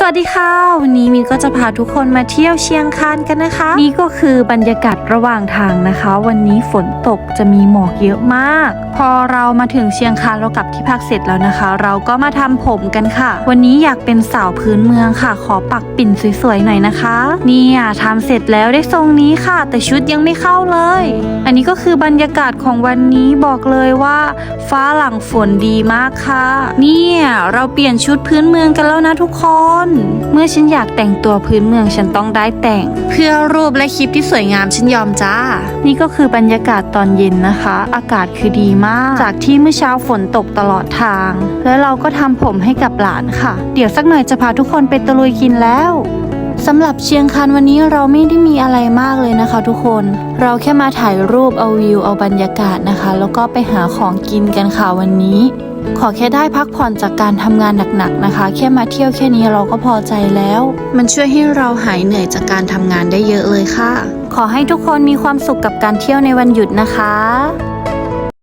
สวัสดีค่ะ วันนี้มินก็จะพาทุกคนมาเที่ยวเชียงคานกันนะคะ นี่ก็คือบรรยากาศระหว่างทางนะคะ วันนี้ฝนตกจะมีหมอกเยอะมาก พอเรามาถึงเชียงคานเรากลับที่พักเสร็จแล้วนะคะ เราก็มาทำผมกันค่ะ วันนี้อยากเป็นสาวพื้นเมืองค่ะ ขอปักปิ่นสวยๆหน่อยนะคะเนี่ยทำเสร็จแล้วได้ทรงนี้ค่ะ แต่ชุดยังไม่เข้าเลย อันนี้ก็คือบรรยากาศของวันนี้บอกเลยว่า ฟ้าหลังฝนดีมากค่ะ เนี่ยเราเปลี่ยนชุดพื้นเมืองกันแล้วนะทุกคนเมื่อฉันอยากแต่งตัวพื้นเมืองฉันต้องได้แต่ง เพื่อรูปและคลิปที่สวยงามฉันยอมจ้า นี่ก็คือบรรยากาศตอนเย็นนะคะ อากาศคือดีมาก จากที่เมื่อเช้าฝนตกตลอดทาง แล้วเราก็ทำผมให้กับหลานค่ะ เดี๋ยวสักหน่อยจะพาทุกคนไปตะลุยกินแล้วสำหรับเชียงคานวันนี้เราไม่ได้มีอะไรมากเลยนะคะทุกคน เราแค่มาถ่ายรูปเอาวิวเอาบรรยากาศนะคะ แล้วก็ไปหาของกินกันค่ะวันนี้ ขอแค่ได้พักผ่อนจากการทำงานหนักๆนะคะ แค่มาเที่ยวแค่นี้เราก็พอใจแล้ว มันช่วยให้เราหายเหนื่อยจากการทำงานได้เยอะเลยค่ะ ขอให้ทุกคนมีความสุขกับการเที่ยวในวันหยุดนะคะ